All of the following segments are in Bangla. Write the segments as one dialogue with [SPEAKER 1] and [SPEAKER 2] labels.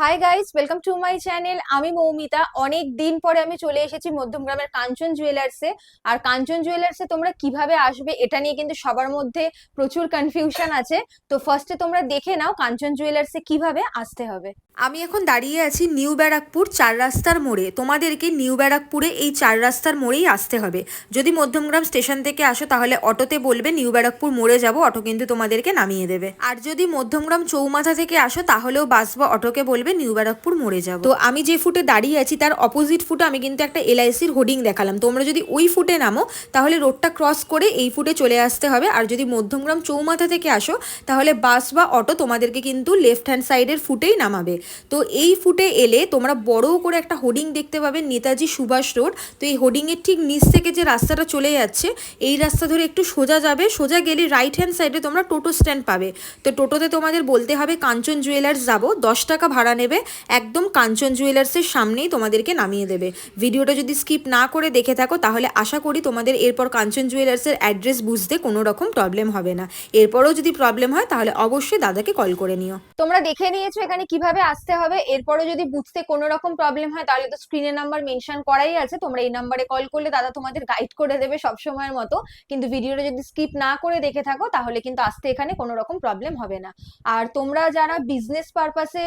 [SPEAKER 1] Hi guys welcome to my channel আমি মৌমিতা। অনেক দিন পরে আমি চলে এসেছি মধ্যমগ্রামের কাঞ্চন জুয়েলার্সে আর কাঞ্চন জুয়েলার্সে তোমরা কীভাবে আসবে এটা নিয়ে কিন্তু সবার মধ্যে প্রচুর কনফিউশন আছে। তো ফার্স্টে তোমরা দেখে নাও কাঞ্চন জুয়েলার্সে কীভাবে আসতে হবে।
[SPEAKER 2] আমি এখন দাঁড়িয়ে আছি নিউ ব্যারাকপুর চার রাস্তার মোড়ে। তোমাদেরকে নিউ ব্যারাকপুরে এই চার রাস্তার মোড়েই আসতে হবে। যদি মধ্যমগ্রাম স্টেশন থেকে আসো তাহলে অটোতে বলবে, নিউ ব্যারাকপুর মোড়ে যাব, অটো কিন্তু তোমাদেরকে নামিয়ে দেবে। আর যদি মধ্যমগ্রাম চৌমাথা থেকে আসো তাহলেও বাস বা অটোকে বলবে নিউ ব্যারাকপুর মোড়ে যাব। তো আমি যে ফুটে দাঁড়িয়ে আছি, তার অপোজিট ফুটে আমি কিন্তু একটা এলআইসির হোর্ডিং দেখালাম। তোমরা যদি ওই ফুটে নামো, তাহলে রোডটা ক্রস করে এই ফুটে চলে আসতে হবে। আর যদি মধ্যমগ্রাম চৌমাথা থেকে আসো, তাহলে বাস বা অটো তোমাদেরকে কিন্তু লেফট হ্যান্ড সাইডের ফুটেই নামাবে। তো এই ফুটে এলে তোমরা বড় করে একটা হোর্ডিং দেখতে পাবে, নেতাজি সুভাষ রোড। তো এই হোর্ডিংয়ের ঠিক নিচ থেকে যে রাস্তাটা চলে যাচ্ছে, এই রাস্তা ধরে একটু সোজা যাবে। সোজা গেলে রাইট হ্যান্ড সাইডে তোমরা টোটো স্ট্যান্ড পাবে। তো টোটোতে তোমাদের বলতে হবে, কাঞ্চন জুয়েলার্স যাব, দশ টাকা ভাড়া নেবে, একদম কাঞ্চন জুয়েলার্সের সামনেই তোমাদেরকে নামিয়ে দেবে। ভিডিওটা যদি স্কিপ না করে দেখে থাকো, তাহলে আশা করি তোমাদের এরপর কাঞ্চন জুয়েলার্সের অ্যাড্রেস বুঝতে কোনো রকম প্রবলেম হবে না। এরপরও যদি প্রবলেম হয়, তাহলে অবশ্যই দাদাকে কল করে নিও।
[SPEAKER 1] তোমরা দেখে নিয়েছো এখানে কীভাবে আসতে হবে। এরপরে যদি বুঝতে কোনো রকম প্রবলেম হয়, তাহলে তো স্ক্রিনে নাম্বার মেনশন করাই আছে। তোমরা এই নাম্বারে কল করলে দাদা তোমাদের গাইড করে দেবে সব সময়ের মতো। কিন্তু ভিডিওটা যদি স্কিপ না করে দেখে থাকো, তাহলে কিন্তু আসতে এখানে কোনো রকম প্রবলেম হবে না। আর তোমরা যারা বিজনেস পারপাসে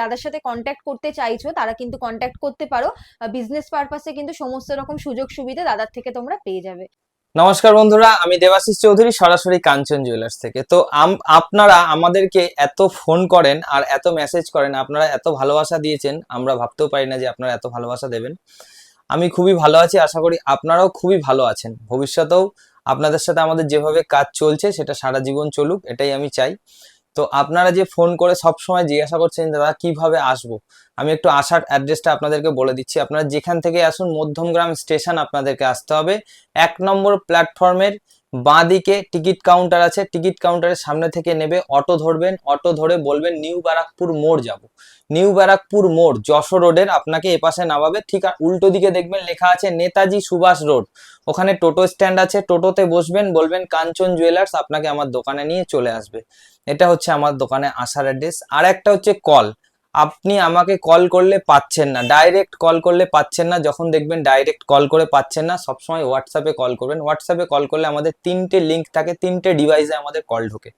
[SPEAKER 1] দাদার সাথে কন্ট্যাক্ট করতে চাইছো, তারা কিন্তু কন্ট্যাক্ট করতে পারো। বিজনেস পারপাসে কিন্তু সমস্ত রকম সুযোগ সুবিধা দাদার থেকে তোমরা পেয়ে যাবে।
[SPEAKER 3] নমস্কার বন্ধুরা, আমি দেবাশিস চৌধুরী, সরাসরি কাঞ্চন জুয়েলার্স থেকে। তো আপনারা আমাদেরকে এত ফোন করেন আর এত মেসেজ করেন, আপনারা এত ভালোবাসা দিয়েছেন, আমরা ভাবতেও পারি না যে আপনারা এত ভালোবাসা দেবেন। আমি খুবই ভালো আছি, আশা করি আপনারাও খুবই ভালো আছেন। ভবিষ্যতেও আপনাদের সাথে আমাদের যেভাবে কাজ চলছে, সেটা সারা জীবন চলুক, এটাই আমি চাই। তো আপনারা যে ফোন করে সব সময় জিজ্ঞাসা করছেন দাদা, কীভাবে আসব? আমি একটু আসার অ্যাড্রেসটা আপনাদেরকে বলে দিচ্ছি। আপনারা যেখান থেকে আসুন মধ্যমগ্রাম স্টেশন আপনাদেরকে আসতে হবে। এক নম্বর প্ল্যাটফর্মের বাঁ দিকে টিকিট কাউন্টার আছে। টিকিট কাউন্টারের সামনে থেকে নেবে, অটো ধরবেন, অটো ধরে বলবেন, নিউ ব্যারাকপুর মোড় যাব। নিউ ব্যারাকপুর মোড় যশো রোডের, আপনাকে এপাশে নামাবে, ঠিক উল্টো দিকে দেখবেন লেখা আছে, নেতাজি সুভাষ রোড। ওখানে টোটো স্ট্যান্ড আছে, টোটোতে বসবেন, বলবেন, কাঞ্চন জুয়েলার্স আপনাকে আমার দোকানে নিয়ে চলে আসবে। এটা হচ্ছে আমার দোকানে আসার অ্যাড্রেস আর একটা হচ্ছে কল আপনি আমাকে কল করলে পাচ্ছেন না। ডাইরেক্ট কল করলে পাচ্ছেন না। যখন দেখবেন ডাইরেক্ট কল করে পাচ্ছেন না, সবসময় হোয়াটসঅ্যাপে কল করবেন। হোয়াটসঅ্যাপে কল করলে আমাদের তিনটে লিঙ্ক থাকে, তিনটে ডিভাইসে আমাদের কল ঢোকে।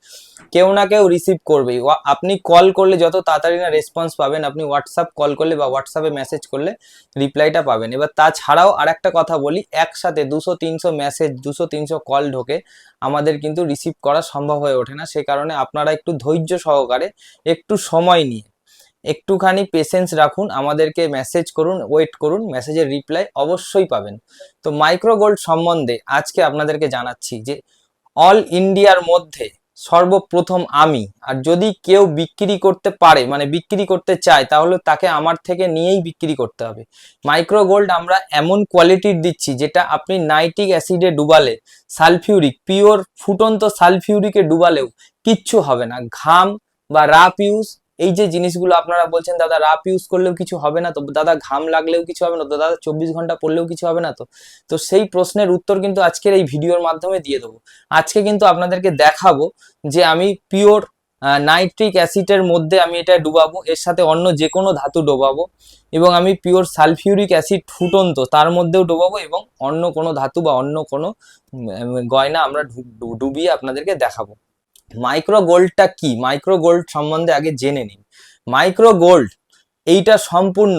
[SPEAKER 3] কেউ না কেউ রিসিভ করবেই। আপনি কল করলে যত তাড়াতাড়ি না রেসপন্স পাবেন, আপনি হোয়াটসঅ্যাপ কল করলে বা হোয়াটসঅ্যাপে মেসেজ করলে রিপ্লাইটা পাবেন। এবার তাছাড়াও আর একটা কথা বলি, একসাথে দুশো, তিনশো মেসেজ দুশো, তিনশো কল ঢোকে, আমাদের কিন্তু রিসিভ করা সম্ভব হয়ে ওঠে না। সে কারণে আপনারা একটু ধৈর্য সহকারে, একটু সময় নিয়ে একটুখানি পেশেন্স রাখুন, আমাদেরকে মেসেজ করুন ওয়েট করুন মেসেজের রিপ্লাই অবশ্যই পাবেন। তো মাইক্রো গোল্ড সম্বন্ধে আজকে আপনাদেরকে জানাচ্ছি যে অল ইন্ডিয়ার মধ্যে সর্বপ্রথম আমি, আর যদি কেউ বিক্রি করতে পারে মানে বিক্রি করতে চায়, তাহলে তাকে আমার থেকে নিয়েই বিক্রি করতে হবে। মাইক্রো গোল্ড আমরা এমন কোয়ালিটির দিচ্ছি, যেটা আপনি নাইট্রিক অ্যাসিডে ডুবালে সালফিউরিক পিওর ফুটন্ত সালফিউরিকে ডুবালেও কিচ্ছু হবে না। ঘাম বা রাপ ইউজ এই যে জিনিসগুলো আপনারা বলছেন, দাদা রাপ ইউজ করলেও কিছু হবে না তো, দাদা ঘাম লাগলেও কিছু হবে না তো, দাদা চব্বিশ ঘণ্টা পড়লেও কিছু হবে না তো। তো সেই প্রশ্নের উত্তর কিন্তু আজকের এই ভিডিওর মাধ্যমে দিয়ে দেবো। আজকে কিন্তু আপনাদেরকে দেখাবো যে আমি পিওর নাইট্রিক অ্যাসিডের মধ্যে আমি এটা ডুবাবো, এর সাথে অন্য যে কোনো ধাতু ডোবাবো এবং আমি পিওর সালফিউরিক অ্যাসিড ফুটন্ত তার মধ্যেও ডোবাবো এবং অন্য কোনো ধাতু বা অন্য কোনো গয়না আমরা ডুবিয়ে আপনাদেরকে দেখাবো। মাইক্রো গোল্ডটা কি? মাইক্রো গোল্ড সম্বন্ধে আগে জেনে নিন। মাইক্রো গোল্ড এইটা সম্পূর্ণ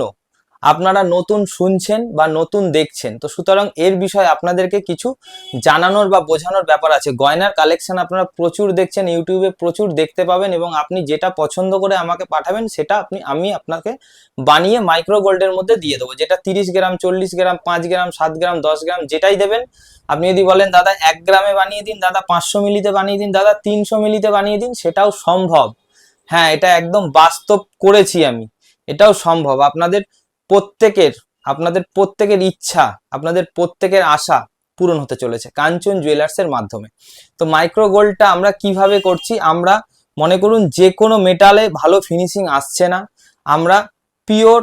[SPEAKER 3] আপনারা নতুন শুনছেন বা নতুন দেখছেন। তো সুতরাং এর বিষয়ে আপনাদেরকে কিছু জানানোর বা বোঝানোর ব্যাপার আছে। গয়নার কালেকশন আপনারা প্রচুর দেখছেন ইউটিউবে প্রচুর দেখতে পাবেন এবং আপনি যেটা পছন্দ করে আমাকে পাঠাবেন সেটা আপনি, আমি আপনাকে বানিয়ে মাইক্রো গোল্ডের মধ্যে দিয়ে দেবো। যেটা তিরিশ গ্রাম, চল্লিশ গ্রাম, পাঁচ গ্রাম, সাত গ্রাম, দশ গ্রাম যেটাই দেবেন। আপনি যদি বলেন, দাদা, এক গ্রামে বানিয়ে দিন, দাদা, পাঁচশো মিলিতে বানিয়ে দিন, দাদা, তিনশো মিলিতে বানিয়ে দিন, সেটাও সম্ভব। হ্যাঁ এটা একদম বাস্তব করেছি আমি। এটাও সম্ভব। আপনাদের প্রত্যেকের, আপনাদের প্রত্যেকের ইচ্ছা, আপনাদের প্রত্যেকের আশা পূরণ হতে চলেছে কাঞ্চন জুয়েলার্সের মাধ্যমে। তো মাইক্রো গোল্ডটা আমরা কীভাবে করছি? আমরা মনে করুন যে কোনো মেটালে ভালো ফিনিশিং আসছে না। আমরা পিওর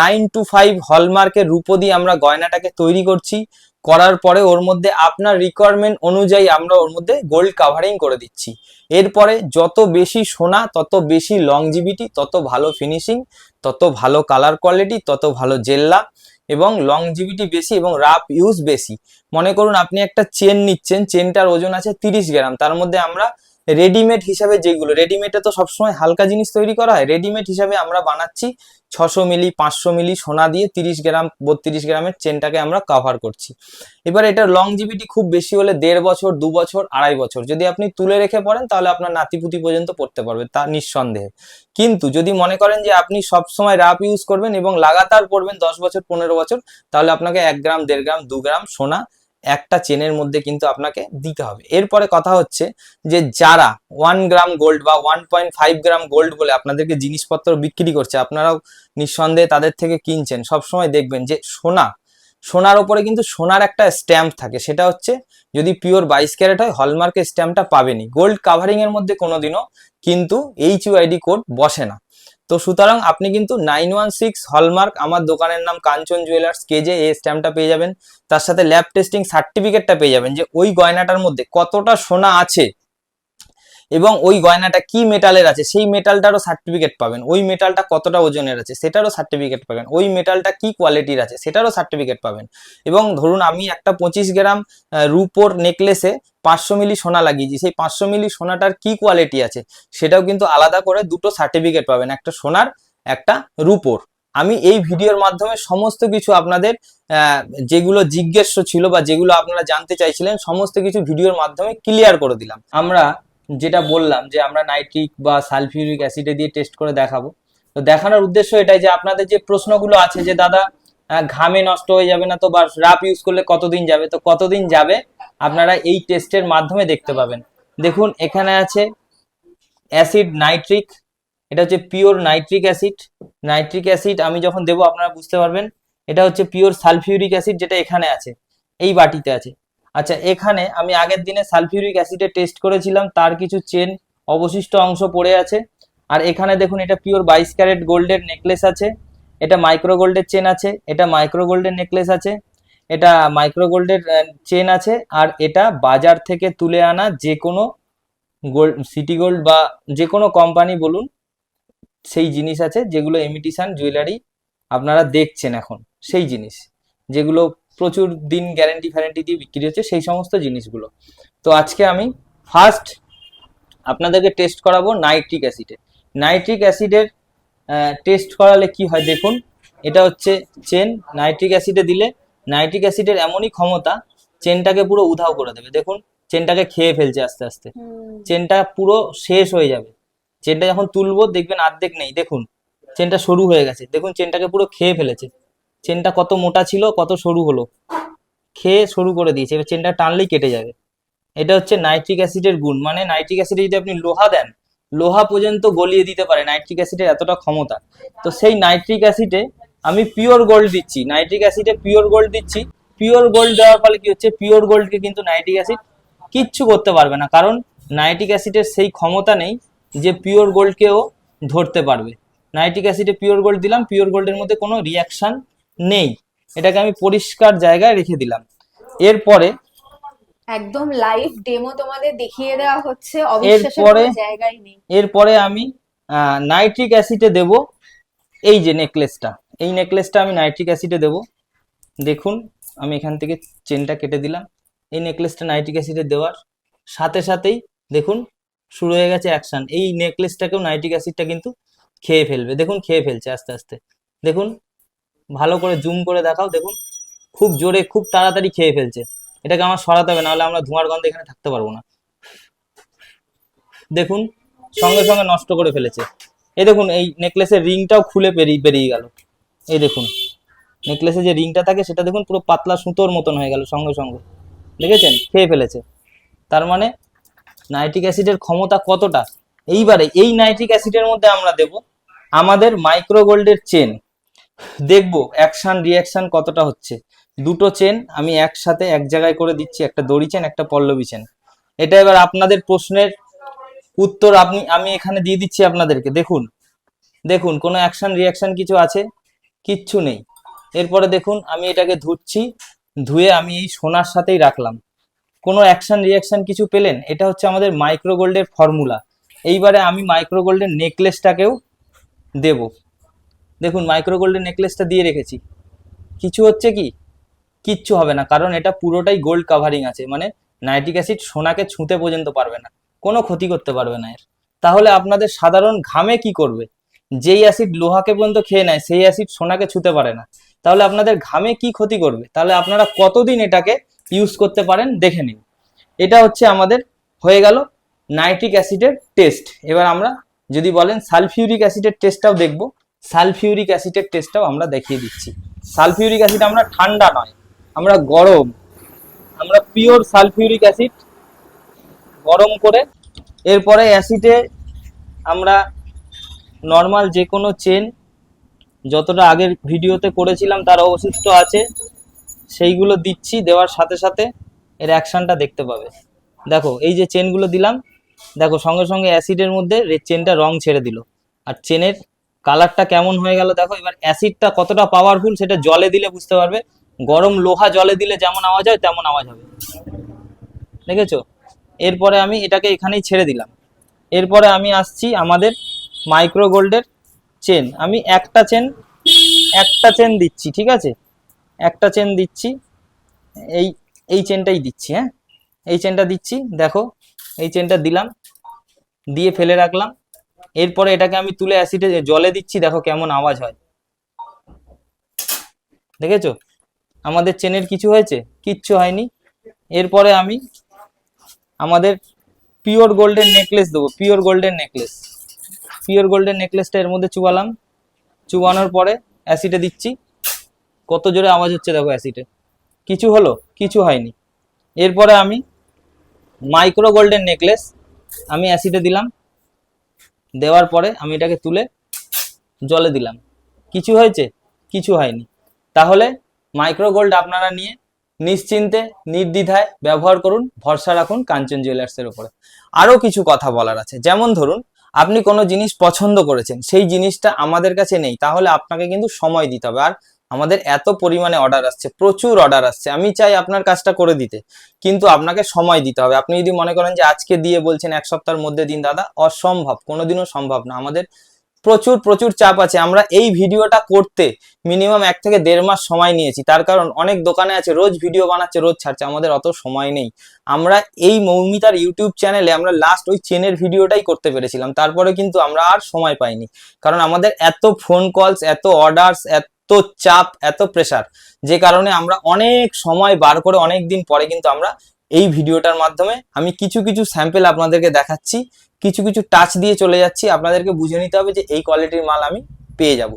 [SPEAKER 3] নাইন টু ফাইভ হলমার্কের রূপো দিয়ে আমরা গয়নাটাকে তৈরি করছি। করার পরে ওর মধ্যে আপনার রিকোয়ারমেন্ট অনুযায়ী আমরা ওর মধ্যে গোল্ড কাভারিং করে দিচ্ছি। এরপরে যত বেশি সোনা, তত বেশি লংজিভিটি তত ভালো ফিনিশিং তত ভালো কালার কোয়ালিটি তত ভালো জেল্লা এবং লংজিভিটি বেশি এবং রাফ ইউজ বেশি। মনে করুন আপনি একটা চেন নিচ্ছেন চেনটার ওজন আছে তিরিশ গ্রাম, তার মধ্যে আমরা রেডিমেড হিসাবে যেগুলো রেডিমেডে তো সবসময় হালকা জিনিস তৈরি করা হয়। রেডিমেড হিসাবে আমরা বানাচ্ছি ছশো মিলি, পাঁচশো মিলি সোনা দিয়ে তিরিশ গ্রাম, বত্রিশ গ্রামের চেনটাকে আমরা কভার করছি। এবার এটার লংজিভিটি খুব বেশি হলে দেড় বছর, দু বছর, আড়াই বছর। যদি আপনি তুলে রেখে পড়েন, তাহলে আপনার নাতিপুতি পর্যন্ত পড়তে পারবে, তা নিঃসন্দেহে। কিন্তু যদি মনে করেন যে আপনি সব সময় রাপ ইউজ করবেন এবং লাগাতার পড়বেন দশ বছর, পনেরো বছর, তাহলে আপনাকে এক গ্রাম, দেড় গ্রাম, দু গ্রাম সোনা একটা চেনের মধ্যে কিন্তু আপনাকে দিতে হবে। এরপরে কথা হচ্ছে যে যারা ওয়ান গ্রাম গোল্ড বা one point five gram gold বলে আপনাদেরকে জিনিসপত্র বিক্রি করছে, আপনারাও নিঃসন্দেহে তাদের থেকে কিনছেন। সবসময় দেখবেন যে সোনা, সোনার ওপরে কিন্তু সোনার একটা স্ট্যাম্প থাকে। সেটা হচ্ছে যদি পিওর বাইশ ক্যারেট হয় হলমার্কের স্ট্যাম্পটা পাবেনি গোল্ড কাভারিং এর মধ্যে কোনোদিনও কিন্তু এইচ ইউআইডি কোড বসে না। তো সুতরাং আপনি কিন্তু নাইন ওয়ান সিক্স হলমার্ক আমার দোকানের নাম কাঞ্চন জুয়েলার্স কেজে এই স্ট্যাম্পটা পেয়ে যাবেন। তার সাথে ল্যাব টেস্টিং সার্টিফিকেটটা পেয়ে যাবেন যে ওই গয়নাটার মধ্যে কতটা সোনা আছে এবং ওই গয়নাটা কি মেটালের আছে, সেই মেটালটারও সার্টিফিকেট পাবেন। ওই মেটালটা কতটা ওজনের আছে, সেটারও সার্টিফিকেট পাবেন। ওই মেটালটা কি কোয়ালিটির আছে, সেটারও সার্টিফিকেট পাবেন। এবং ধরুন আমি একটা পঁচিশ গ্রাম রুপোর নেকলেসে পাঁচশো মিলি সোনা লাগিয়েছি, সেই পাঁচশো মিলি সোনাটার কি কোয়ালিটি আছে, সেটাও কিন্তু আলাদা করে দুটো সার্টিফিকেট পাবেন, একটা সোনার, একটা রুপোর। আমি এই ভিডিওর মাধ্যমে সমস্ত কিছু আপনাদের যেগুলো জিজ্ঞেস ছিল বা যেগুলো আপনারা জানতে চাইছিলেন, সমস্ত কিছু ভিডিওর মাধ্যমে ক্লিয়ার করে দিলাম। আমরা যেটা বললাম যে আমরা নাইট্রিক বা সালফিউরিক অ্যাসিডে দিয়ে টেস্ট করে দেখাবো। তো দেখানোর উদ্দেশ্য এটাই যে আপনাদের যে প্রশ্নগুলো আছে যে, দাদা ঘামে নষ্ট হয়ে যাবে না তো বা রাপ ইউজ করলে কতদিন যাবে? তো কতদিন যাবে? আপনারা এই টেস্টের মাধ্যমে দেখতে পাবেন। দেখুন, এখানে আছে অ্যাসিড নাইট্রিক এটা হচ্ছে pure nitric acid nitric acid আমি যখন দেবো, আপনারা বুঝতে পারবেন। এটা হচ্ছে পিওর সালফিউরিক অ্যাসিড যেটা এখানে আছে, এই বাটিতে আছে। আচ্ছা এখানে আমি আগের দিনে সালফিউরিক অ্যাসিডে টেস্ট করেছিলাম, তার কিছু চেন অবশিষ্ট অংশ পড়ে আছে। আর এখানে দেখুন, এটা পিওর বাইশ ক্যারেট গোল্ডের নেকলেস আছে, এটা মাইক্রো গোল্ডের চেন আছে, এটা মাইক্রো গোল্ডের নেকলেস আছে, এটা মাইক্রো গোল্ডের চেন আছে, আর এটা বাজার থেকে তুলে আনা যে কোনো গোল্ড সিটি গোল্ড বা যে কোনো কোম্পানি বলুন, সেই জিনিস আছে, যেগুলো এমিটিশন জুয়েলারি আপনারা দেখছেন এখন, সেই জিনিস, যেগুলো প্রচুর দিন গ্যারেন্টি ফ্যারেন্টি দিয়ে বিক্রি হচ্ছে সেই সমস্ত জিনিসগুলো। তো আজকে আমি ফার্স্ট আপনাদেরকে টেস্ট করাবো নাইট্রিক অ্যাসিডে নাইট্রিক অ্যাসিডের টেস্ট করালে কি হয় দেখুন এটা হচ্ছে চেন নাইট্রিক অ্যাসিডে দিলে নাইট্রিক অ্যাসিডের এমনই ক্ষমতা চেনটাকে পুরো উধাও করে দেবে। দেখুন চেনটাকে খেয়ে ফেলছে আস্তে আস্তে। চেনটা পুরো শেষ হয়ে যাবে। চেনটা যখন তুলবো দেখবেন অর্ধেক নেই। দেখুন চেনটা সরু হয়ে গেছে। দেখুন চেনটাকে পুরো খেয়ে ফেলেছে। চেনটা কত মোটা ছিল, কত সরু হলো, খেয়ে সরু করে দিয়েছে। এবার চেনটা টানলেই কেটে যাবে। এটা হচ্ছে নাইট্রিক অ্যাসিডের গুণ। মানে নাইট্রিক অ্যাসিডে যদি আপনি লোহা দেন, লোহা পর্যন্ত গলিয়ে দিতে পারে নাইট্রিক অ্যাসিডের এতটা ক্ষমতা। তো সেই নাইট্রিক অ্যাসিডে আমি পিওর গোল্ড দিচ্ছি। নাইট্রিক অ্যাসিডে পিওর গোল্ড দিচ্ছি। পিওর গোল্ড দেওয়ার ফলে কি হচ্ছে? পিওর গোল্ডকে কিন্তু নাইট্রিক অ্যাসিড কিচ্ছু করতে পারবে না। কারণ নাইট্রিক অ্যাসিডের সেই ক্ষমতা নেই যে পিওর গোল্ডকেও ধরতে পারবে। নাইট্রিক অ্যাসিডে পিওর গোল্ড দিলাম, পিওর গোল্ডের মধ্যে কোনো রিয়াকশন নেই। এটাকে আমি পরিষ্কার জায়গায় রেখে দিলাম। এরপরে
[SPEAKER 1] একদম লাইভ ডেমো তোমাদের দেখিয়ে দেওয়া হচ্ছে।
[SPEAKER 3] এরপরে-
[SPEAKER 1] জায়গায় নেই।
[SPEAKER 3] এরপরে আমি নাইট্রিক অ্যাসিডে দেব এই যে নেকলেসটা এই নেকলেসটা আমি নাইট্রিক অ্যাসিডে দেব। দেখুন আমি এখান থেকে চেনটা কেটে দিলাম। এই নেকলেসটা নাইট্রিক অ্যাসিডে দেওয়ার সাথে সাথেই দেখুন শুরু হয়ে গেছে অ্যাকশন এই নেকলেসটাকেও নাইট্রিক অ্যাসিডটা কিন্তু খেয়ে ফেলবে। দেখুন খেয়ে ফেলছে আস্তে আস্তে। দেখুন ভালো করে জুম করে দেখাও, দেখুন। খুব জোরে, খুব তাড়াতাড়ি খেয়ে ফেলছে। এটাকে আমার সরাতে হবে, নাহলে আমরা ধোঁয়ার গন্ধে এখানে থাকতে পারব না। দেখুন, সঙ্গে সঙ্গে নষ্ট করে ফেলেছে। এই দেখুন, এই নেকলেসের রিংটাও খুলে বেরিয়ে বেরিয়ে গেল। এই দেখুন নেকলেসে যে রিংটা থাকে, সেটা দেখুন, পুরো পাতলা সুতোর মতন হয়ে গেল সঙ্গে সঙ্গে। দেখেছেন? খেয়ে ফেলেছে। তার মানে নাইট্রিক অ্যাসিডের ক্ষমতা কতটা? এইবারে এই নাইট্রিক অ্যাসিডের মধ্যে আমরা দেব আমাদের মাইক্রো গোল্ডের চেন দেখব অ্যাকশন রিয়াকশান কতটা হচ্ছে। দুটো চেন আমি একসাথে এক জায়গায় করে দিচ্ছি, একটা দড়ি চেন একটা পল্লবী চেন এটা এবার আপনাদের প্রশ্নের উত্তর আপনি, আমি এখানে দিয়ে দিচ্ছি আপনাদেরকে। দেখুন দেখুন, কোনো অ্যাকশন রিয়াকশান কিছু আছে? কিচ্ছু নেই। এরপরে দেখুন, আমি এটাকে ধুচ্ছি, ধুয়ে আমি এই সোনার সাথেই রাখলাম। কোনো অ্যাকশন রিয়াকশান কিছু পেলেন? এটা হচ্ছে আমাদের মাইক্রো গোল্ডের ফর্মুলা এইবারে আমি মাইক্রো গোল্ডের নেকলেসটাকেও দেব। দেখুন মাইক্রো গোল্ডের নেকলেসটা দিয়ে রেখেছি। কিছু হচ্ছে কি? কিচ্ছু হবে না, কারণ এটা পুরোটাই গোল্ড কাভারিং আছে মানে নাইট্রিক অ্যাসিড সোনাকে ছুঁতে পর্যন্ত পারবে না, কোনো ক্ষতি করতে পারবে না এর। তাহলে আপনাদের সাধারণ ঘামে কি করবে? যেই অ্যাসিড লোহাকে পর্যন্ত খেয়ে নেয়, সেই অ্যাসিড সোনাকে ছুঁতে পারে না। তাহলে আপনাদের ঘামে কি ক্ষতি করবে? তাহলে আপনারা কতদিন এটাকে ইউজ করতে পারেন দেখে নিন। এটা হচ্ছে আমাদের হয়ে গেল নাইট্রিক অ্যাসিডের টেস্ট এবার আমরা যদি বলেন সালফিউরিক অ্যাসিডের টেস্টটাও দেখব। সালফিউরিক অ্যাসিডের টেস্টটাও আমরা দেখিয়ে দিচ্ছি। সালফিউরিক অ্যাসিড আমরা ঠান্ডা নয়, আমরা গরম। আমরা পিওর সালফিউরিক অ্যাসিড গরম করে এরপরে অ্যাসিডে আমরা নর্মাল যে কোনো চেন যতটা আগের ভিডিওতে করেছিলাম তার অবশিষ্ট আছে, সেইগুলো দিচ্ছি, দেওয়ার সাথে সাথে এর অ্যাকশনটা দেখতে পাবে। দেখো, এই যে চেনগুলো দিলাম, দেখো সঙ্গে সঙ্গে অ্যাসিডের মধ্যে চেনটা রং ছেড়ে দিল। আর চেনের কালারটা কেমন হয়ে গেল দেখো, এবার অ্যাসিডটা কতটা পাওয়ারফুল সেটা জলে দিলে বুঝতে পারবে। গরম লোহা জলে দিলে যেমন আওয়াজ হয়, তেমন আওয়াজ হবে। দেখেছ? এরপরে আমি এটাকে এখানেই ছেড়ে দিলাম। এরপরে আমি আসছি আমাদের মাইক্রো গোল্ডের চেন আমি একটা চেন একটা চেন দিচ্ছি, ঠিক আছে? একটা চেন দিচ্ছি, এই এই চেনটাই দিচ্ছি হ্যাঁ? এই চেনটা দিচ্ছি, দেখো, এই চেনটা দিলাম, দিয়ে ফেলে রাখলাম। এরপরে এটাকে আমি তুলে অ্যাসিডে জলে দিচ্ছি, দেখো কেমন আওয়াজ হয়। দেখেছ? আমাদের চেনের কিছু হয়েছে? কিচ্ছু হয়নি। এরপরে আমি আমাদের পিওর গোল্ডেন নেকলেস দেবো pure golden necklace pure golden নেকলেসটা এর মধ্যে চুবালাম। চুবানোর পরে অ্যাসিডে দিচ্ছি। কত জোরে আওয়াজ হচ্ছে দেখো অ্যাসিডে কিছু হলো? কিছু হয়নি। এরপরে আমি মাইক্রো গোল্ডেন নেকলেস আমি অ্যাসিডে দিলাম। দেওয়ার পরে আমি এটাকে তুলে জলে দিলাম। কিছু হয়েছে? কিছু হয়নি। তাহলে মাইক্রো গোল্ড আপনারা নিয়ে নিশ্চিন্তে, নির্দ্বিধায় ব্যবহার করুন, ভরসা রাখুন কাঞ্চন জুয়েলার্সের উপরে। আরও কিছু কথা বলার আছে। যেমন ধরুন, আপনি কোনো জিনিস পছন্দ করেছেন, সেই জিনিসটা আমাদের কাছে নেই, তাহলে আপনাকে কিন্তু সময় দিতে হবে। আর আমাদের এত পরিমাণে অর্ডার আসছে, প্রচুর অর্ডার আসছে। আমি চাই আপনার কাজটা করে দিতে, কিন্তু আপনাকে সময় দিতে হবে। আপনি যদি মনে করেন যে আজকে দিয়ে বলছেন এক সপ্তাহের মধ্যে দিন, দাদা, অসম্ভব, কোনোদিনও সম্ভব না। আমাদের প্রচুর প্রচুর চাপ আছে। আমরা এই ভিডিওটা করতে মিনিমাম এক থেকে দেড় মাস সময় নিয়েছি। তার কারণ অনেক দোকানে আছে, রোজ ভিডিও বানাচ্ছে, রোজ ছাড়ছে। আমাদের অত সময় নেই। আমরা এই মৌমিতার ইউটিউব চ্যানেলে আমরা লাস্ট ওই চেনের ভিডিওটাই করতে পেরেছিলাম। তারপরে কিন্তু আমরা আর সময় পাইনি। কারণ আমাদের এত ফোন কলস এত অর্ডারস এত চাপ, এত প্রেসার যে কারণে আমরা অনেক সময় বার করে অনেক দিন পরে কিন্তু আমরা এই ভিডিওটার মাধ্যমে আমি কিছু কিছু স্যাম্পেল আপনাদেরকে দেখাচ্ছি, কিছু কিছু টাচ দিয়ে চলে যাচ্ছি। আপনাদেরকে বুঝে নিতে হবে যে এই কোয়ালিটির মাল আমি পেয়ে যাব।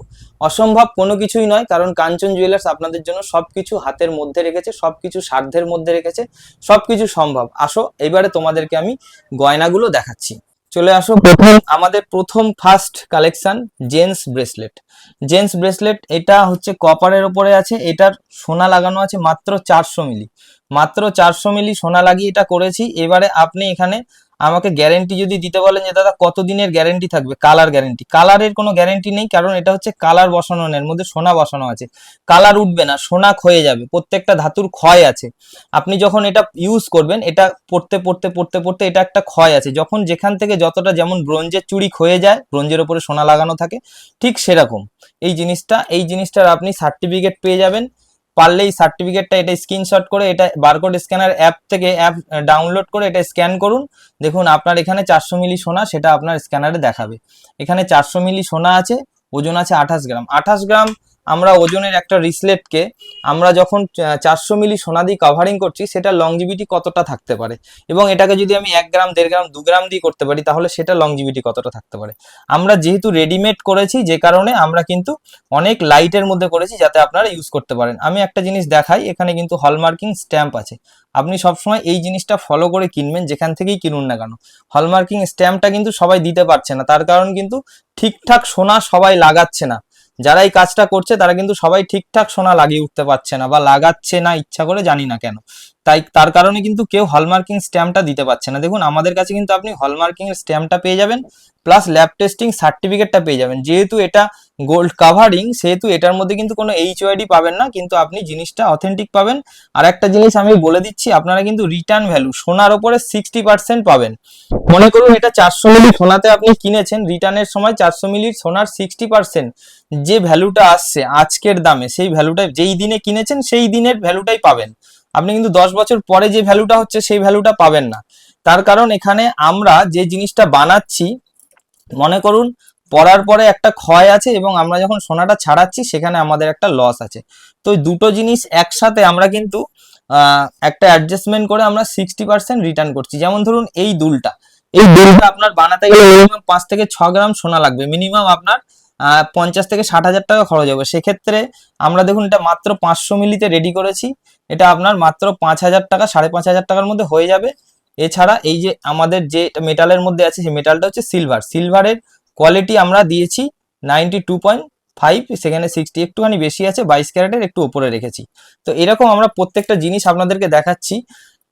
[SPEAKER 3] অসম্ভব কোনো কিছুই নয়, কারণ কাঞ্চন জুয়েলার্স আপনাদের জন্য সবকিছু হাতের মধ্যে রেখেছে, সবকিছু সাধ্যের মধ্যে রেখেছে, সবকিছু সম্ভব। আসো, এবারে তোমাদেরকে আমি গয়নাগুলো দেখাচ্ছি। চলে আসো প্রথম আমাদের প্রথম first collection gents bracelet gents bracelet এটা হচ্ছে কপারের ওপরে আছে এটার সোনা লাগানো আছে মাত্র চারশো মিলি। মাত্র চারশো মিলি সোনা লাগিয়ে এটা করেছি। এবারে আপনি এখানে আমাকে গ্যারেন্টি যদি দিতে বলেন যে, দাদা, কতদিনের গ্যারেন্টি থাকবে? কালার গ্যারেন্টি কালারের কোনো গ্যারেন্টি নেই, কারণ এটা হচ্ছে কালার বসানো, এর মধ্যে সোনা বসানো আছে। কালার উঠবে না, সোনা ক্ষয়ে যাবে, প্রত্যেকটা ধাতুর ক্ষয় আছে। আপনি যখন এটা ইউজ করবেন, এটা পড়তে পড়তে পড়তে পড়তে এটা একটা ক্ষয় আছে। যখন যেখান থেকে যতটা যেমন ব্রোঞ্জের চুড়ি ক্ষয়ে যায়, ব্রোঞ্জের উপরে সোনা লাগানো থাকে, ঠিক সেরকম। এই জিনিসটা, এই জিনিসটার আপনি সার্টিফিকেট পেয়ে যাবেন। পারলে এই সার্টিফিকেটটা এটা স্ক্রিনশট করে, এটা বারকোড স্ক্যানার অ্যাপ থেকে অ্যাপ ডাউনলোড করে এটা স্ক্যান করুন। দেখুন, আপনার এখানে চারশো মিলি সোনা, সেটা আপনার স্ক্যানারে দেখাবে। এখানে চারশো মিলি সোনা আছে, ওজন আছে আঠাশ গ্রাম। আঠাশ গ্রাম আমরা ওজনের একটা রিসলেটকে আমরা যখন চারশো মিলি সোনা দিয়ে কাভারিং করছি, সেটা লংজিভিটি কতটা থাকতে পারে? এবং এটাকে যদি আমি এক গ্রাম, দেড় গ্রাম, দু গ্রাম দিয়ে করতে পারি, তাহলে সেটা লংজিভিটি কতটা থাকতে পারে? আমরা যেহেতু রেডিমেড করেছি, যে কারণে আমরা কিন্তু অনেক লাইটের মধ্যে করেছি, যাতে আপনারা ইউজ করতে পারেন। আমি একটা জিনিস দেখাই, এখানে কিন্তু হলমার্কিং স্ট্যাম্প আছে। আপনি সবসময় এই জিনিসটা ফলো করে কিনবেন, যেখান থেকেই কিনুন না কেন। হলমার্কিং স্ট্যাম্পটা কিন্তু সবাই দিতে পারছে না। তার কারণ কিন্তু ঠিকঠাক সোনা সবাই লাগাচ্ছে না। যারা এই কাজটা করছে তারা কিন্তু সবাই ঠিকঠাক সোনা লাগিয়ে উঠতে পারছে না বা লাগাচ্ছে না, ইচ্ছা করে জানি না কেন। তাই তার কারণে কিন্তু কেউ হলমার্কিং স্ট্যাম্পটা দিতে পারছে না। দেখুন, আমাদের কাছে কিন্তু আপনি হলমার্কিং স্ট্যাম্পটা পেয়ে যাবেন প্লাস ল্যাব টেস্টিং সার্টিফিকেটটা পেয়ে যাবেন। যেহেতু এটা গোল্ড কাভারিং সেহেতু এটার মধ্যে কিন্তু কোনো এইচ ওয়াইডি পাবেন না, কিন্তু আপনি জিনিসটা অথেন্টিক পাবেন। আর একটা জিনিস আমি বলে দিচ্ছি, আপনারা কিন্তু রিটার্ন ভ্যালু সোনার ওপরে সিক্সটি পার্সেন্ট পাবেন। মনে করুন এটা চারশো মিলি সোনাতে আপনি কিনেছেন রিটার্নের সময় চারশো মিলির সোনার সিক্সটি পার্সেন্ট যে ভ্যালুটা আসছে, আজকের দামে, সেই ভ্যালুটা যেই দিনে কিনেছেন, সেই দিনের ভ্যালুটাই পাবেন। আপনি কিন্তু দশ বছর পরে যে ভ্যালুটা হচ্ছে, সেই ভ্যালুটা পাবেন না। তার কারণ এখানে আমরা যে জিনিসটা বানাচ্ছি, মনে করুন পরার পরে একটা ক্ষয় আছে এবং আমরা যখন সোনাটা ছাড়াচ্ছি, সেখানে আমাদের একটা লস আছে। তো দুটো জিনিস একসাথে আমরা কিন্তু একটা অ্যাডজাস্টমেন্ট করে আমরা সিক্সটি পার্সেন্ট রিটার্ন করছি। যেমন ধরুন এই দুলটা। এই দুলটা আপনার বানাতে গেলে মিনিমাম পাঁচ থেকে ছ গ্রাম সোনা লাগবে। মিনিমাম আপনার পঞ্চাশ থেকে ষাট হাজার টাকা খরচ হবে। সেক্ষেত্রে আমরা দেখুন এটা মাত্র পাঁচশো মিলিতে রেডি করেছি। এটা আপনার মাত্র পাঁচ হাজার টাকা, সাড়ে পাঁচ হাজার টাকার মধ্যে হয়ে যাবে। এছাড়া এই যে আমাদের যে মেটালের মধ্যে আছে, সেই মেটালটা হচ্ছে সিলভার সিলভারের কোয়ালিটি আমরা দিয়েছি নাইনটি টু পয়েন্ট ফাইভ সেখানে সিক্সটি একটুখানি বেশি আছে বাইশ ক্যারেটের একটু উপরে রেখেছি। তো এরকম আমরা প্রত্যেকটা জিনিস আপনাদেরকে দেখাচ্ছি।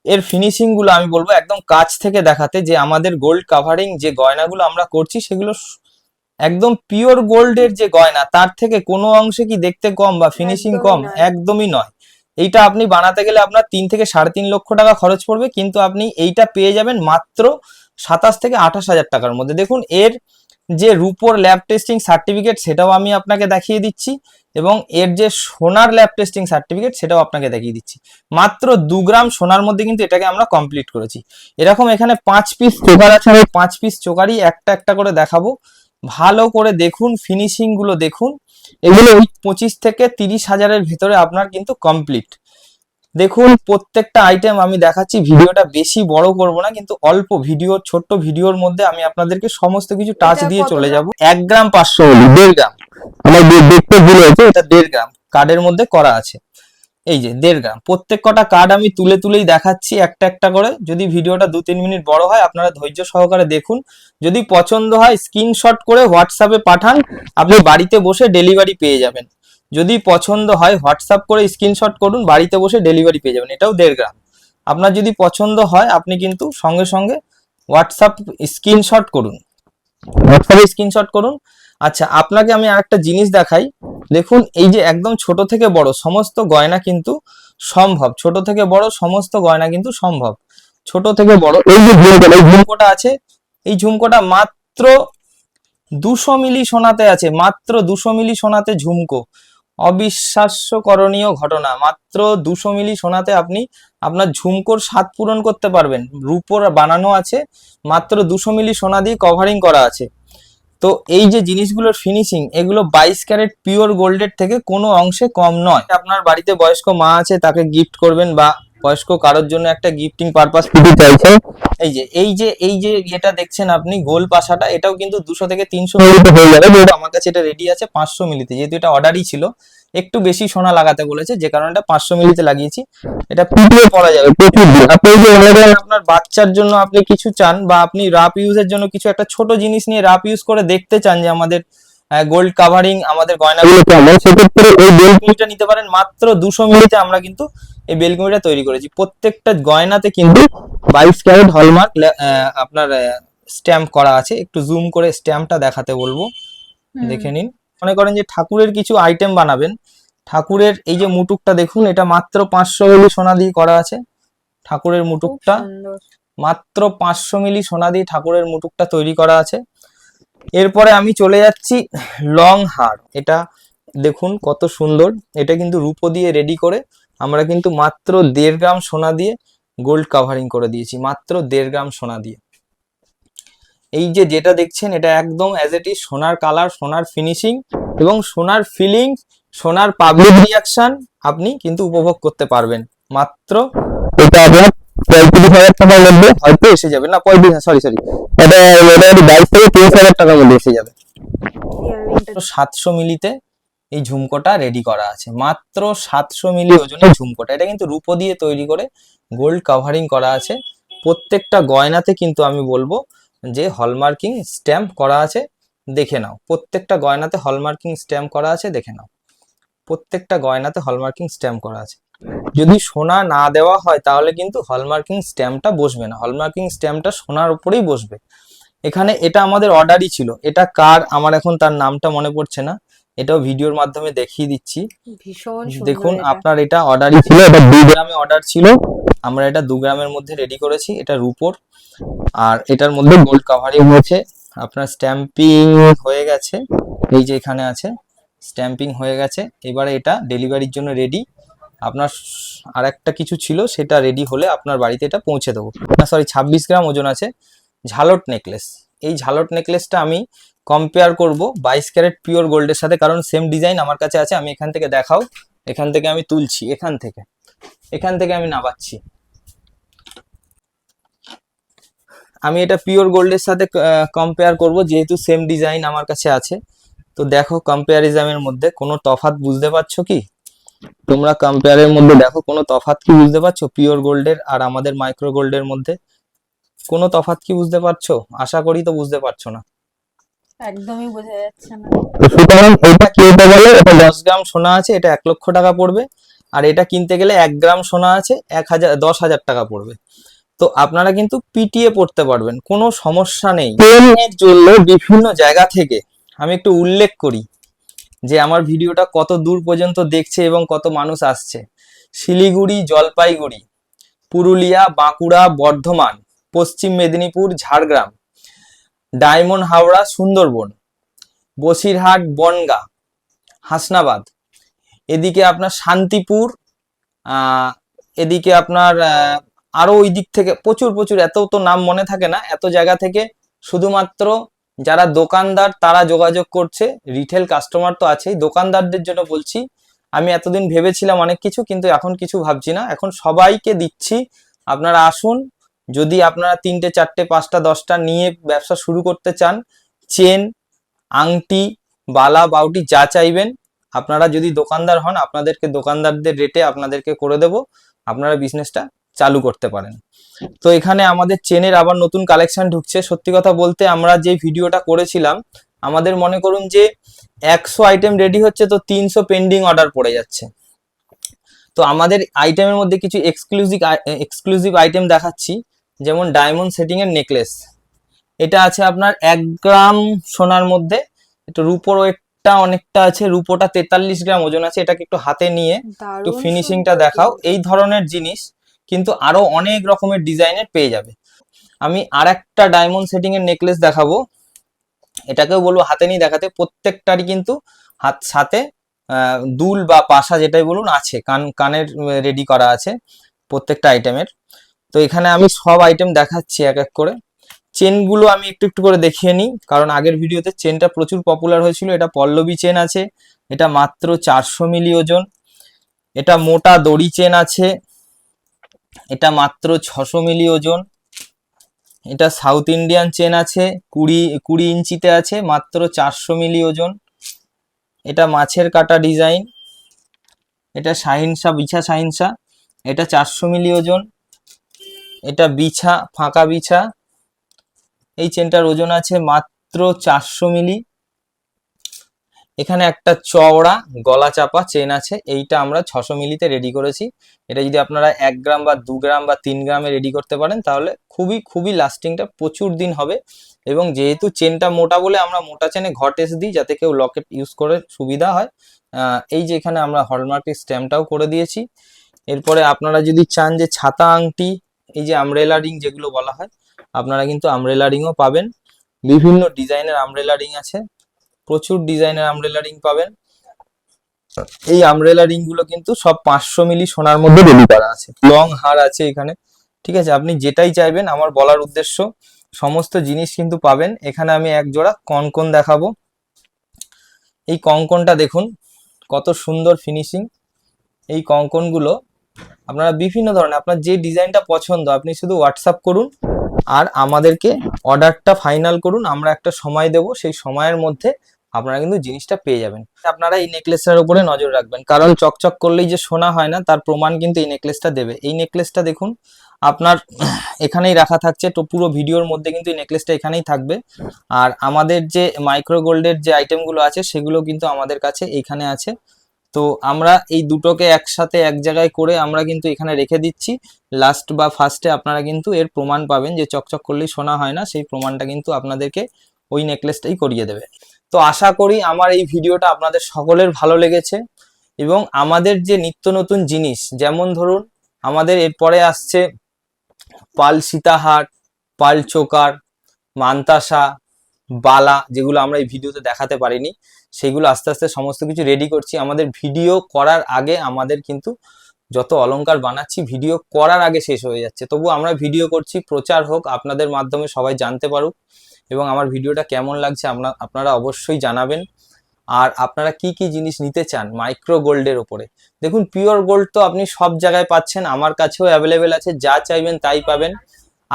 [SPEAKER 3] এর ফিনিশিংগুলো আমি বলব একদম কাছ থেকে দেখাতে যে আমাদের গোল্ড কাভারিং যে গয়নাগুলো আমরা করছি সেগুলো একদম পিওর গোল্ডের যে গয়না তার থেকে কোনো অংশে কি দেখতে কম বা ফিনিশিং কম। একদমই নয়। এইটা আপনি বানাতে গেলে আপনার তিন থেকে সাড়ে তিন লক্ষ টাকা খরচ পড়বে কিন্তু আপনি এইটা পেয়ে যাবেন মাত্র সাতাশ থেকে আঠাশ হাজার টাকার মধ্যে। দেখুন এর যে রুপোর ল্যাব টেস্টিং সার্টিফিকেট সেটাও আমি আপনাকে দেখিয়ে দিচ্ছি এবং এর যে সোনার ল্যাব টেস্টিং সার্টিফিকেট সেটাও আপনাকে দেখিয়ে দিচ্ছি। মাত্র দু গ্রাম সোনার মধ্যে কিন্তু এটাকে আমরা কমপ্লিট করেছি। এরকম এখানে পাঁচ পিস চোকার আছে, আমি পাঁচ পিস চোকারই একটা একটা করে দেখাবো। ভালো করে দেখুন ফিনিশিংগুলো দেখুন। এগুলো ওই পঁচিশ থেকে তিরিশ হাজারের ভিতরে আপনার কিন্তু কমপ্লিট দেখুন প্রত্যেকটা আইটেম আমি দেখাচ্ছি ভিডিওটা বেশি বড় করব না কিন্তু অল্প ভিডিও ছোট্ট ভিডিওর মধ্যে আমি আপনাদেরকে সমস্ত কিছু টাচ দিয়ে চলে? যাব। এক গ্রাম পাঁচশো দেড় গ্রাম। আমার দেখতে ভুল হয়েছে এটা দেড় গ্রাম। কার্ডের মধ্যে করা আছে। এই যে দেড় গ্রাম। প্রত্যেক কটা কার্ড আমি তুলে তুলেই দেখাচ্ছি একটা একটা করে। যদি ভিডিওটা দু তিন মিনিট বড় হয় আপনারা ধৈর্য সহকারে দেখুন। যদি পছন্দ হয় স্ক্রিনশট করে হোয়াটসঅ্যাপে পাঠান আপনি বাড়িতে বসে ডেলিভারি পেয়ে যাবেন। যদি পছন্দ হয় হোয়াটসঅ্যাপ করে স্ক্রিনশট করুন, বাড়িতে বসে ডেলিভারি পেয়ে যাবেন। এটাও দেড় গ্রাম। আপনার যদি পছন্দ হয়, আপনি কিন্তু সঙ্গে সঙ্গে হোয়াটসঅ্যাপ স্ক্রিনশট করুন। হোয়াটসঅ্যাপে স্ক্রিনশট করুন। আচ্ছা আপনাকে আমি আরেকটা জিনিস দেখাই। দেখুন, এই যে একদম ছোট থেকে বড়, সমস্ত গয়না কিন্তু সম্ভব। ছোট থেকে বড়, সমস্ত গয়না কিন্তু সম্ভব। ছোট থেকে বড়, এই যে ঝুমকোটা, এই ঝুমকোটা আছে। এই ঝুমকোটা মাত্র দুশো মিলি সোনাতে আছে, মাত্র দুশো মিলি সোনাতে ঝুমকো। অবিশ্বাস্য করণীয় ঘটনা। মাত্র দুশো মিলি সোনাতে আপনি আপনার ঝুমকোর স্বাদ পূরণ করতে পারবেন। রূপোর বানানো আছে, মাত্র দুশো মিলি সোনা দিয়ে কভারিং করা আছে। তো এই যে জিনিসগুলোর ফিনিশিং এগুলো বাইশ ক্যারেট পিওর গোল্ডের থেকে কোনো অংশে কম নয়। আপনার বাড়িতে বয়স্ক মা আছে, তাকে গিফট করবেন বা বয়স্ক কারোর জন্য একটা গিফটিং পারপাস দিতে চাইছেন এই যে এই যে এই যে এটা দেখছেন আপনি গোল পাশাটা এটাও কিন্তু দুশো থেকে তিনশো মিলিতে হয়ে যাবে আমার কাছে এটা রেডি আছে পাঁচশো মিলিতে। যেহেতু এটা অর্ডারই ছিল একটু বেশি সোনা লাগাতে বলেছে যে কারণে এটা পাঁচশো মিলিতে লাগিয়েছি। এটা পিটিয়ে পড়া যাবে। প্রচুর দিন। আপনি যে আপনার বাচ্চার জন্য আপনি কিছু চান বা আপনি রাপ ইউজের জন্য কিছু একটা ছোট জিনিস নিয়ে রাপ ইউজ করে দেখতে চান যে আমাদের গোল্ড কাভারিং আমাদের গয়নাগুলো কেমন? সেক্ষেত্রে এই বেলকুমিটা নিতে পারেন মাত্র দুশো মিলিতে আমরা কিন্তু এই বেলকুমিটা তৈরি করেছি। প্রত্যেকটা গয়নাতে কিন্তু বাইশ ক্যারেট হলমার্ক আপনার স্ট্যাম্প করা আছে। একটু জুম করে স্ট্যাম্পটা দেখাতে বলব। দেখে নিন। মনে করেন যে ঠাকুরের কিছু আইটেম বানাবেন। ঠাকুরের এই যে মুটুকটা দেখুন এটা মাত্র পাঁচশো মিলি সোনা দিয়ে করা আছে। ঠাকুরের মুটুকটা মাত্র পাঁচশো মিলি সোনা দিয়ে ঠাকুরের মুটুকটা তৈরি করা আছে। এরপরে আমি চলে যাচ্ছি লং হার। এটা দেখুন কত সুন্দর। এটা কিন্তু রূপো দিয়ে রেডি করে আমরা কিন্তু মাত্র দেড় গ্রাম সোনা দিয়ে গোল্ড কাভারিং করে দিয়েছি মাত্র দেড় গ্রাম সোনা দিয়ে। এই যে যেটা দেখছেন এটা একদম অ্যাজ এট ইজ সোনার কালার সোনার ফিনিশিং এবং সোনার ফিলিং সোনার পাবলিক রিয়াকশন আপনি কিন্তু উপভোগ করতে পারবেন। মাত্র এটা আপনার পঁয়ত্রিশ হাজার টাকার মধ্যে হয়তো এসে যাবে। না পঁয়ত্রিশ সরি সরি এটা মোটামুটি বাইশ থেকে তিরিশ হাজার টাকার মধ্যে এসে যাবে। সাতশো মিলিতে এই ঝুমকোটা রেডি করা আছে। মাত্র সাতশো মিলি ওজনের ঝুমকোটা। এটা কিন্তু রূপো দিয়ে তৈরি করে গোল্ড কাভারিং করা আছে। প্রত্যেকটা গয়নাতে কিন্তু আমি বলব যে হলমার্কিং স্ট্যাম্প করা আছে। দেখে নাও। প্রত্যেকটা গয়নাতে হলমার্কিং স্ট্যাম্প করা আছে, দেখে নাও। প্রত্যেকটা গয়নাতে হলমার্কিং স্ট্যাম্প করা আছে। যদি সোনা না দেওয়া হয়, তাহলে কিন্তু হলমার্কিং স্ট্যাম্পটা বসবে না। হলমার্কিং স্ট্যাম্পটা সোনার উপরেই বসবে। এখানে এটা আমাদের অর্ডারই ছিল। এটা কার? আমার এখন তার নামটা মনে পড়ছে না। এটাও ভিডিওর মাধ্যমে দেখিয়ে দিচ্ছি।
[SPEAKER 1] ভীষণ
[SPEAKER 3] দেখুন আপনার এটা অর্ডারই ছিল। এটা দু গ্রামে অর্ডার ছিল। আমরা এটা দু গ্রামের মধ্যে রেডি করেছি। এটা রুপোর। আর এটার মধ্যে গোল্ড কাভারিং হয়েছে। আপনার স্ট্যাম্পিং হয়ে গেছে। এই যে এখানে আছে স্ট্যাম্পিং হয়ে গেছে। এবারে এটা ডেলিভারির জন্য রেডি আপনার আর একটা কিছু ছিল সেটা রেডি হলে আপনার বাড়িতে এটা পৌঁছে দেবো। না সরি ছাব্বিশ গ্রাম ওজন আছে। ঝালট নেকলেস এই ঝালট নেকলেসটা আমি কম্পেয়ার করব বাইশ ক্যারেট পিওর গোল্ডের সাথে, কারণ সেম ডিজাইন আমার কাছে আছে, আমি এখান থেকে দেখাও। এখান থেকে আমি তুলছি, এখান থেকে। এখান থেকে আমি নামাচ্ছি। আমি এটা পিওর গোল্ডের সাথে কম্পেয়ার করব, যেহেতু সেম ডিজাইন আমার কাছে আছে। তো দেখো কম্পেয়ারিজমের মধ্যে কোনো তফাৎ বুঝতে পারছ কি? তোমরা কম্পেয়ারের মধ্যে দেখো কোনো তফাত কি বুঝতে পারছ পিওর গোল্ডের আর আমাদের মাইক্রো গোল্ডের মধ্যে? কোনো তফাৎ কি বুঝতে পারছ? আশা করি তো বুঝতে পারছ না।
[SPEAKER 1] একদমই বোঝা যাচ্ছে না।
[SPEAKER 3] তো সুতরাং এটা কিনতে গেলে এটা দশ গ্রাম সোনা আছে এটা এক লক্ষ টাকা পড়বে। আর এটা কিনতে গেলে এক গ্রাম সোনা আছে এক হাজার দশ হাজার টাকা পড়বে। তো আপনারা কিন্তু পিটিএ পড়তে পারবেন কোনো সমস্যা নেই। এর জন্য বিভিন্ন জায়গা থেকে আমি একটু উল্লেখ করি যে আমার ভিডিওটা কত দূর পর্যন্ত দেখছে এবং কত মানুষ আসছে। শিলিগুড়ি জলপাইগুড়ি পুরুলিয়া বাঁকুড়া বর্ধমান পশ্চিম মেদিনীপুর ঝাড়গ্রাম। ডায়মন্ড হাওড়া সুন্দরবন বসিরহাট বনগা হাসনাবাদ। এদিকে আপনার শান্তিপুর এদিকে আপনার আহ, আরও ওই দিক থেকে প্রচুর প্রচুর এত তো নাম মনে থাকে না এত জায়গা থেকে শুধুমাত্র যারা দোকানদার তারা যোগাযোগ করছে রিটেল কাস্টমার তো আছেই। দোকানদারদের জন্য বলছি আমি এতদিন ভেবেছিলাম অনেক কিছু কিন্তু এখন কিছু ভাবছি না। এখন সবাইকে দিচ্ছি আপনারা আসুন যদি আপনারা তিনটে, চারটে, পাঁচটা, দশটা নিয়ে ব্যবসা শুরু করতে চান, চেন, আংটি, বালা, বাউটি যা চাইবেন, আপনারা যদি দোকানদার হন, আপনাদেরকে দোকানদারদের রেটে আপনাদেরকে করে দেব, আপনারা বিজনেসটা চালু করতে পারেন। তো এখানে আমাদের চেনের আবার নতুন কালেকশন ঢুকছে। সত্যি কথা বলতে আমরা যে ভিডিওটা করেছিলাম, আমাদের মনে করুন যে একশো আইটেম রেডি হচ্ছে তো তিনশো পেন্ডিং অর্ডার পড়ে যাচ্ছে। তো আমাদের আইটেমের মধ্যে কিছু এক্সক্লুসিভ এক্সক্লুসিভ আইটেম দেখাচ্ছি। যেমন ডায়মন্ড সেটিং এর নেকলেস এটা আছে আপনার এক গ্রাম সোনার মধ্যে। একটু রুপোর ওয়েটটা অনেকটা আছে রুপোটা তেতাল্লিশ গ্রাম ওজন আছে এটাকে একটু হাতে নিয়ে একটু ফিনিশিংটা দেখাও। এই ধরনের জিনিস কিন্তু আরও অনেক রকমের ডিজাইনের পেয়ে যাবে। আমি আর একটা ডায়মন্ড সেটিং এর নেকলেস দেখাবো। এটাকেও বলব হাতে নিয়ে দেখাতে। প্রত্যেকটারই কিন্তু হাত সাথে আহ, দুল বা পাশা যেটাই বলুন আছে কান কানের রেডি করা আছে প্রত্যেকটা আইটেমের তো এখানে আমি সব আইটেম দেখাচ্ছি এক এক করে। চেনগুলো আমি একটু একটু করে দেখিয়ে নিই, কারণ আগের ভিডিওতে চেনটা প্রচুর পপুলার হয়েছিল। এটা পল্লবী চেন আছে, এটা মাত্র চারশো মিলি ওজন, এটা মোটা দড়ি চেন আছে, এটা মাত্র ছশো মিলি ওজন, এটা সাউথ ইন্ডিয়ান চেন আছে, কুড়ি কুড়ি ইঞ্চিতে আছে, মাত্র চারশো মিলি ওজন। এটা মাছের কাটা ডিজাইন এটা শাহিনশা বিছা শাহিনশা এটা চারশো মিলি ওজন। এটা বিছা, ফাঁকা বিছা। এই চেনটার ওজন আছে মাত্র চারশো মিলি। এখানে একটা চওড়া গলা চাপা চেন আছে, এইটা আমরা ছশো মিলিতে রেডি করেছি। এটা যদি আপনারা এক গ্রাম বা দু গ্রাম বা তিন গ্রামে রেডি করতে পারেন, তাহলে খুবই খুবই লাস্টিংটা প্রচুর দিন হবে। এবং যেহেতু চেনটা মোটা বলে আমরা মোটা চেনে ঘটেস দিই, যাতে কেউ লকেট ইউজ করে সুবিধা হয় এই যে এখানে আমরা হলমার্কের স্ট্যাম্পটাও করে দিয়েছি। এরপরে আপনারা যদি চান যে ছাতা, আংটি এই যে আমরেলা রিং যেগুলো বলা হয়, আপনারা কিন্তু আমরেলা রিংও পাবেন। বিভিন্ন ডিজাইনের আমরেলা রিং আছে। প্রচুর ডিজাইনের আমরেলা রিং পাবেন। এই আমরেলা রিংগুলো কিন্তু সব পাঁচশো মিলি সোনার মধ্যে রেডি করা আছে। লং হার আছে এখানে। ঠিক আছে, আপনি যেটাই চাইবেন, আমার বলার উদ্দেশ্য, সমস্ত জিনিস কিন্তু পাবেন। এখানে আমি এক জোড়া কনকন দেখাবো। এই কঙ্কনটা দেখুন, কত সুন্দর ফিনিশিং এই কঙ্কনগুলো আপনারা বিভিন্ন ধরনের, আপনার যে ডিজাইনটা পছন্দ, আপনি শুধু হোয়াটসঅ্যাপ করুন আর আমাদেরকে অর্ডারটা ফাইনাল করুন, আমরা একটা সময় দেব, সেই সময়ের মধ্যে আপনারা কিন্তু জিনিসটা পেয়ে যাবেন। আপনারা এই নেকলেসটার উপরে নজর রাখবেন, কারণ চকচক করলেই যে সোনা হয় না, তার প্রমাণ কিন্তু এই নেকলেসটা দেবে। এই নেকলেসটা দেখুন, আপনার এখানেই রাখা থাকছে, তো পুরো ভিডিওর মধ্যে কিন্তু এই নেকলেসটা এখানেই থাকবে। আর আমাদের যে মাইক্রো গোল্ডের যে আইটেমগুলো আছে, সেগুলো কিন্তু আমাদের কাছে এখানে আছে। তো আমরা এই দুটোকে একসাথে এক জায়গায় করে আমরা কিন্তু এখানে রেখে দিচ্ছি। লাস্ট বা ফার্স্টে আপনারা কিন্তু এর প্রমাণ পাবেন যে চকচক করলেই সোনা হয় না, সেই প্রমাণটা কিন্তু আপনাদেরকে ওই নেকলেসটাই করিয়ে দেবে। তো আশা করি আমার এই ভিডিওটা আপনাদের সকলের ভালো লেগেছে এবং আমাদের যে নিত্য নতুন জিনিস, যেমন ধরুন আমাদের এরপরে আসছে পাল সীতাহার, পাল চোকার, মান্তাসা বালা যেগুলো আমরা এই ভিডিওতে দেখাতে পারিনি, সেগুলো আস্তে আস্তে সমস্ত কিছু রেডি করছি। আমাদের ভিডিও করার আগে আমাদের কিন্তু যত অলংকার বানাচ্ছি ভিডিও করার আগে শেষ হয়ে যাচ্ছে। তবু আমরা ভিডিও করছি, প্রচার হোক, আপনাদের মাধ্যমে সবাই জানতে পারুক এবং আমার ভিডিওটা কেমন লাগছে আপনার আপনারা অবশ্যই জানাবেন। আর আপনারা কি কি জিনিস নিতে চান মাইক্রো গোল্ডের ওপরে দেখুন পিওর গোল্ড তো আপনি সব জায়গায় পাচ্ছেন, আমার কাছেও অ্যাভেলেবেল আছে, যা চাইবেন তাই পাবেন।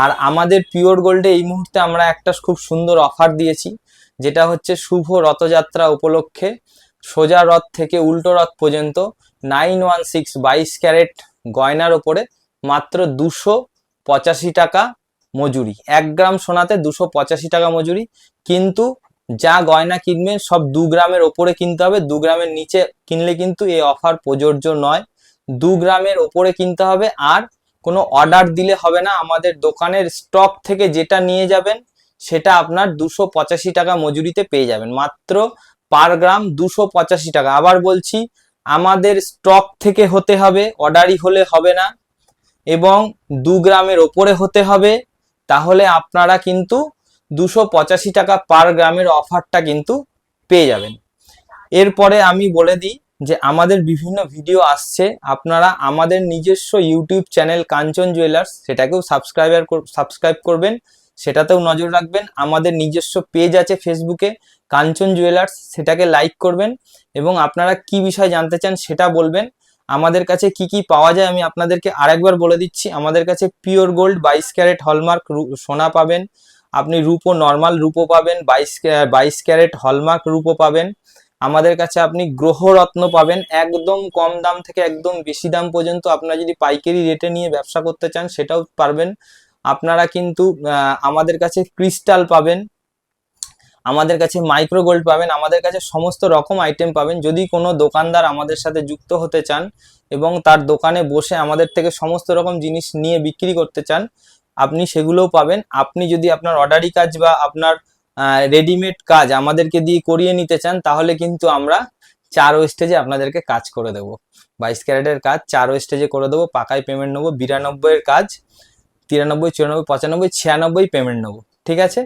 [SPEAKER 3] আর আমাদের পিওর গোল্ডে এই মুহূর্তে আমরা একটা খুব সুন্দর অফার দিয়েছি, যেটা হচ্ছে শুভ রথযাত্রা উপলক্ষে সোজা রথ থেকে উল্টো রথ পর্যন্ত নাইন ওয়ান সিক্স বাইশ ক্যারেট গয়নার ওপরে মাত্র দুশো পঁচাশি টাকা মজুরি। এক গ্রাম সোনাতে দুশো পঁচাশি টাকা মজুরি, কিন্তু যা গয়না কিনবেন সব দু গ্রামের ওপরে কিনতে হবে। দু গ্রামের নিচে কিনলে কিন্তু এই অফার প্রযোজ্য নয়। দু গ্রামের ওপরে কিনতে হবে আর কোনো অর্ডার দিলে হবে না। আমাদের দোকানের স্টক থেকে যেটা নিয়ে যাবেন, সেটা আপনার দুশো পঁচাশি টাকা মজুরিতে পেয়ে যাবেন। মাত্র পার গ্রাম দুশো পঁচাশি টাকা। আবার বলছি, আমাদের স্টক থেকে হতে হবে অর্ডারই হলে হবে না, এবং দু গ্রামের ওপরে হতে হবে। তাহলে আপনারা কিন্তু দুশো পঁচাশি টাকা পার গ্রামের অফারটা কিন্তু পেয়ে যাবেন। এরপরে আমি বলে দিই যে আমাদের বিভিন্ন ভিডিও আসছে, আপনারা আমাদের নিজস্ব ইউটিউব চ্যানেল কাঞ্চন জুয়েলার্স সেটাকেও সাবস্ক্রাইবার সাবস্ক্রাইব করবেন। সেটাতেও নজর রাখবেন। আমাদের নিজস্ব পেজ আছে ফেসবুকে কাঞ্চন জুয়েলার্স সেটাকে লাইক করবেন এবং আপনারা কি বিষয় জানতে চান সেটা বলবেন। আমাদের কাছে কি কি পাওয়া যায় আমি আপনাদেরকে আরেকবার বলে দিচ্ছি। আমাদের কাছে পিওর গোল্ড বাইশ ক্যারেট হলমার্ক সোনা পাবেন। আপনি রূপো নর্মাল রূপো পাবেন, বাইশ বাইশ ক্যারেট হলমার্ক রূপো পাবেন। আমাদের কাছে আপনি গ্রহরত্ন পাবেন। একদম কম দাম থেকে একদম বেশি দাম পর্যন্ত আপনারা যদি পাইকারি রেটে নিয়ে ব্যবসা করতে চান, সেটাও পারবেন। আপনারা কিন্তু আমাদের কাছে ক্রিস্টাল পাবেন। আমাদের কাছে মাইক্রো গোল্ড পাবেন। আমাদের কাছে সমস্ত রকম আইটেম পাবেন। যদি কোনো দোকানদার আমাদের সাথে যুক্ত হতে চান এবং তার দোকানে বসে আমাদের থেকে সমস্ত রকম জিনিস নিয়ে বিক্রি করতে চান, আপনি সেগুলোও পাবেন। আপনি যদি আপনার অর্ডারি কাজ বা আপনার রেডিমেড কাজ আমাদেরকে দিয়ে করিয়ে নিতে চান, তাহলে কিন্তু আমরা চার স্টেজে আপনাদেরকে কাজ করে দেবো। বাইশ ক্যারেটের কাজ, চার স্টেজে করে দেবো, পাকায় পেমেন্ট নেব, বিরানব্বইয়ের কাজ, তিরানব্বই, চুরানব্বই, পঁচানব্বই, ছিয়ানব্বই পেমেন্ট নেব। ঠিক আছে?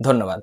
[SPEAKER 3] ধন্যবাদ।